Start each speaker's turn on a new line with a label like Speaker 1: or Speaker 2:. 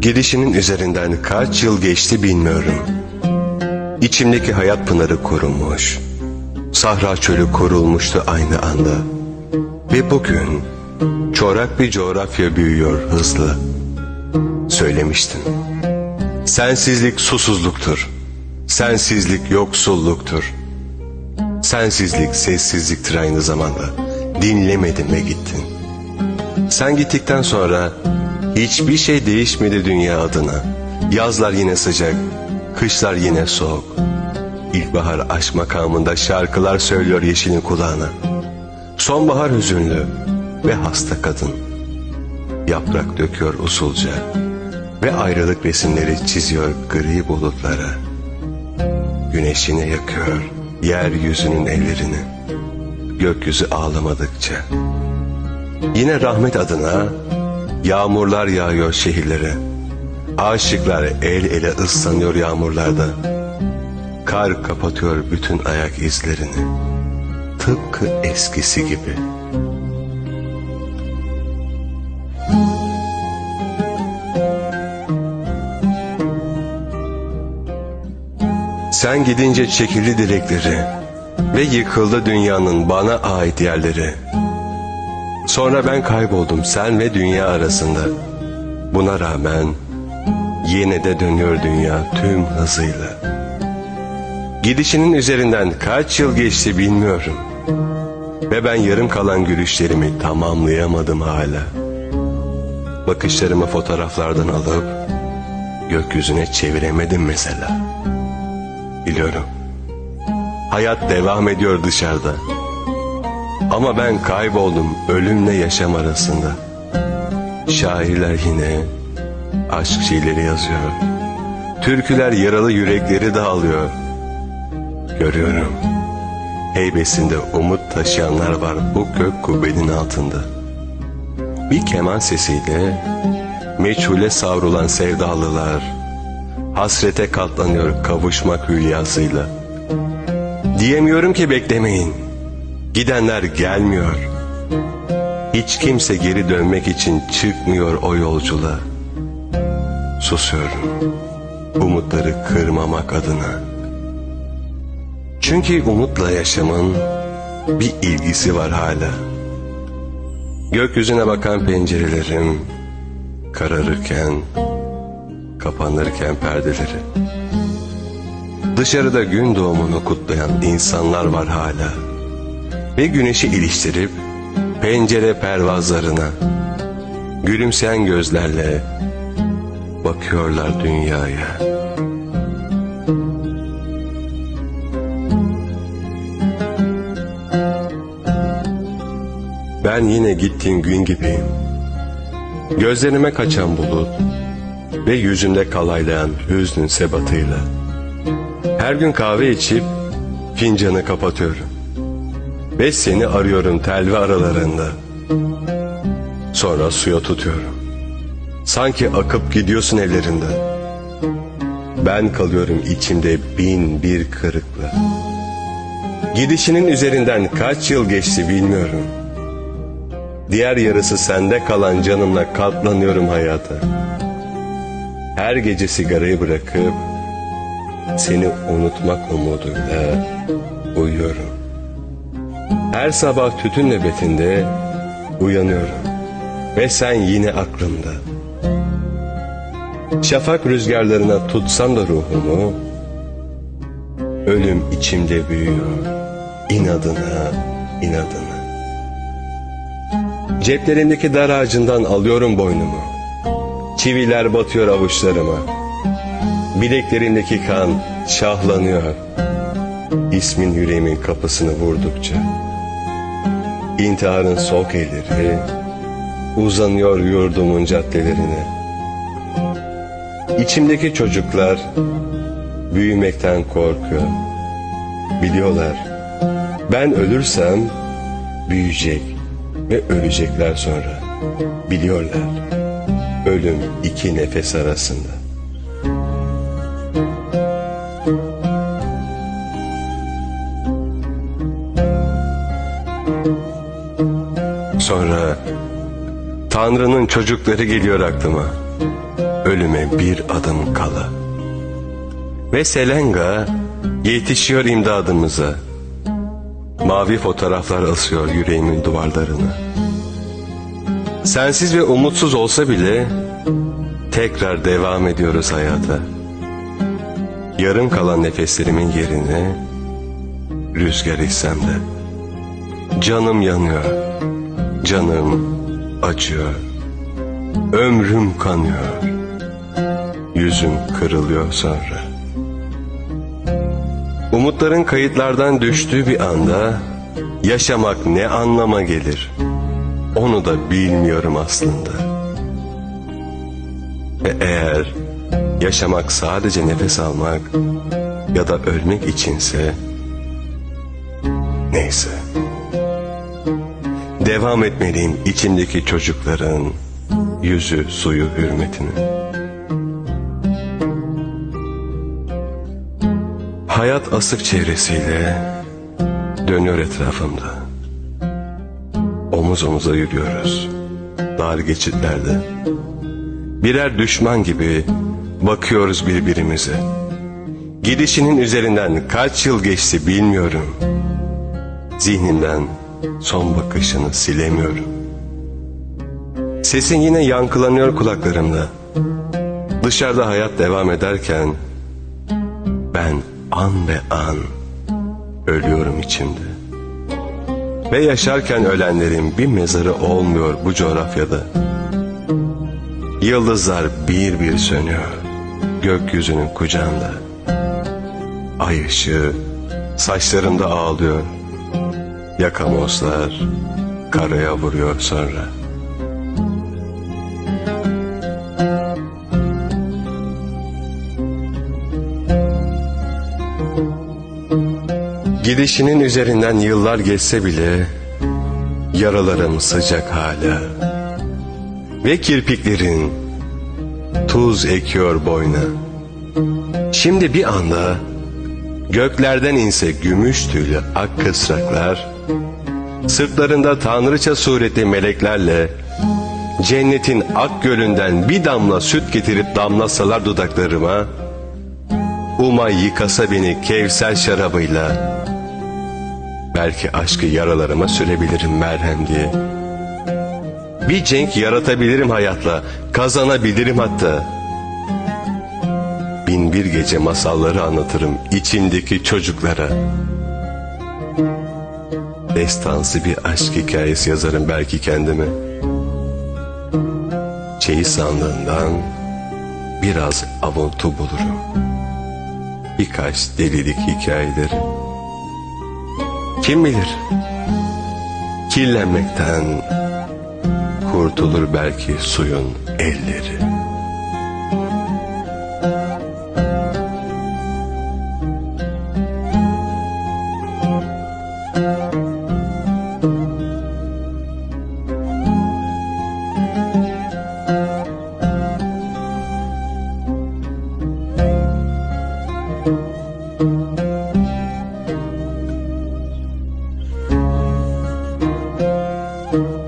Speaker 1: Gidişinin üzerinden kaç yıl geçti bilmiyorum. İçimdeki hayat pınarı kurumuş. Sahra çölü kurulmuştu aynı anda. Ve bugün çorak bir coğrafya büyüyor hızlı. Söylemiştin. Sensizlik susuzluktur. Sensizlik yoksulluktur. Sensizlik sessizliktir aynı zamanda. Dinlemedin ve gittin. Sen gittikten sonra hiçbir şey değişmedi dünya adına. Yazlar yine sıcak, kışlar yine soğuk. İlkbahar aşk makamında şarkılar söylüyor yeşilin kulağına. Sonbahar hüzünlü ve hasta kadın. Yaprak döküyor usulca ve ayrılık resimleri çiziyor gri bulutlara. Güneşine yakıyor yeryüzünün ellerini. Gökyüzü ağlamadıkça. Yine rahmet adına yağmurlar yağıyor şehirlere. Aşıklar el ele ıslanıyor yağmurlarda. Kar kapatıyor bütün ayak izlerini. Tıpkı eskisi gibi. Sen gidince çekildi dilekleri ve yıkıldı dünyanın bana ait yerleri. Sonra ben kayboldum sen ve dünya arasında. Buna rağmen yine de dönüyor dünya tüm hızıyla. Gidişinin üzerinden kaç yıl geçti bilmiyorum. Ve ben yarım kalan gülüşlerimi tamamlayamadım hala. Bakışlarımı fotoğraflardan alıp gökyüzüne çeviremedim mesela. Biliyorum. Hayat devam ediyor dışarıda. Ama ben kayboldum ölümle yaşam arasında. Şairler yine aşk şiirleri yazıyor. Türküler yaralı yürekleri dağılıyor. Görüyorum. Heybesinde umut taşıyanlar var bu gök kubbenin altında. Bir keman sesiyle meçhule savrulan sevdalılar hasrete katlanıyor kavuşmak hülyasıyla. Diyemiyorum ki beklemeyin. Gidenler gelmiyor. Hiç kimse geri dönmek için çıkmıyor o yolculuğa. Susuyorum. Umutları kırmamak adına. Çünkü umutla yaşamın bir ilgisi var hala. Gökyüzüne bakan pencerelerim kararırken, kapanırken perdeleri. Dışarıda gün doğumunu kutlayan insanlar var hala. Ve güneşi iliştirip pencere pervazlarına gülümseyen gözlerle bakıyorlar dünyaya. Ben yine gittiğim gün gibiyim. Gözlerime kaçan bulut ve yüzümde kalaylayan hüznün sebatıyla. Her gün kahve içip fincanı kapatıyorum. Ve seni arıyorum telve aralarında. Sonra suya tutuyorum. Sanki akıp gidiyorsun ellerinde. Ben kalıyorum içimde bin bir kırıkla. Gidişinin üzerinden kaç yıl geçti bilmiyorum. Diğer yarısı sende kalan canımla katlanıyorum hayata. Her gece sigarayı bırakıp seni unutmak umuduyla uyuyorum. Her sabah tütün nöbetinde uyanıyorum ve sen yine aklımda. Şafak rüzgarlarına tutsam da ruhumu, ölüm içimde büyüyor inadına, inadına. Ceplerimdeki dar ağacından alıyorum boynumu. Çiviler batıyor avuçlarıma. Bileklerimdeki kan şahlanıyor. İsmin yüreğimin kapısını vurdukça. İntiharın soğuk elleri uzanıyor yurdumun caddelerine. İçimdeki çocuklar büyümekten korkuyor. Biliyorlar ben ölürsem büyüyecek ve ölecekler sonra. Biliyorlar ölüm iki nefes arasında. Sonra Tanrı'nın çocukları geliyor aklıma. ölüme bir adım kala. Ve Selenga yetişiyor imdadımıza. Mavi fotoğraflar asıyor yüreğimin duvarlarına. Sensiz ve umutsuz olsa bile tekrar devam ediyoruz hayata. Yarım kalan nefeslerimin yerine rüzgar etsem de. Canım yanıyor, canım acıyor, ömrüm kanıyor, yüzüm kırılıyor sonra. Umutların kayıtlardan düştüğü bir anda yaşamak ne anlama gelir? Onu da bilmiyorum aslında. Ve eğer yaşamak sadece nefes almak ya da ölmek içinse neyse. Devam etmeliyim içimdeki çocukların yüzü suyu hürmetine. Hayat asık çevresiyle dönüyor etrafımda. Omuz omuza yürüyoruz. Dar geçitlerde. Birer düşman gibi bakıyoruz birbirimize. Gidişinin üzerinden kaç yıl geçti bilmiyorum. Zihnimden son bakışını silemiyorum. Sesin yine yankılanıyor kulaklarımda. Dışarıda hayat devam ederken ben an be an ölüyorum içimde. Ve yaşarken ölenlerin bir mezarı olmuyor bu coğrafyada. Yıldızlar bir bir sönüyor gökyüzünün kucağında. Ay ışığı saçlarımda ağlıyor. Yakamozlar karaya vuruyor sonra. Gidişinin üzerinden yıllar geçse bile yaralarım sıcak hala. Ve kirpiklerin tuz ekiyor boyna. Şimdi bir anda göklerden inse gümüş tüylü ak kısraklar, sırtlarında tanrıça sureti meleklerle cennetin ak gölünden bir damla süt getirip damlasalar dudaklarıma, umay yıkasa beni kevser şarabıyla, belki aşkı yaralarıma sürebilirim merhem diye. Bir cenk yaratabilirim hayatla, kazanabilirim hatta. Bin bir gece masalları anlatırım içindeki çocuklara. Destansı bir aşk hikayesi yazarım belki kendime. Çeyiz sandığından biraz avuntu bulurum. Birkaç delilik hikayeleri. Kim bilir? Kirlenmekten kurtulur belki suyun elleri. Müzik Thank you.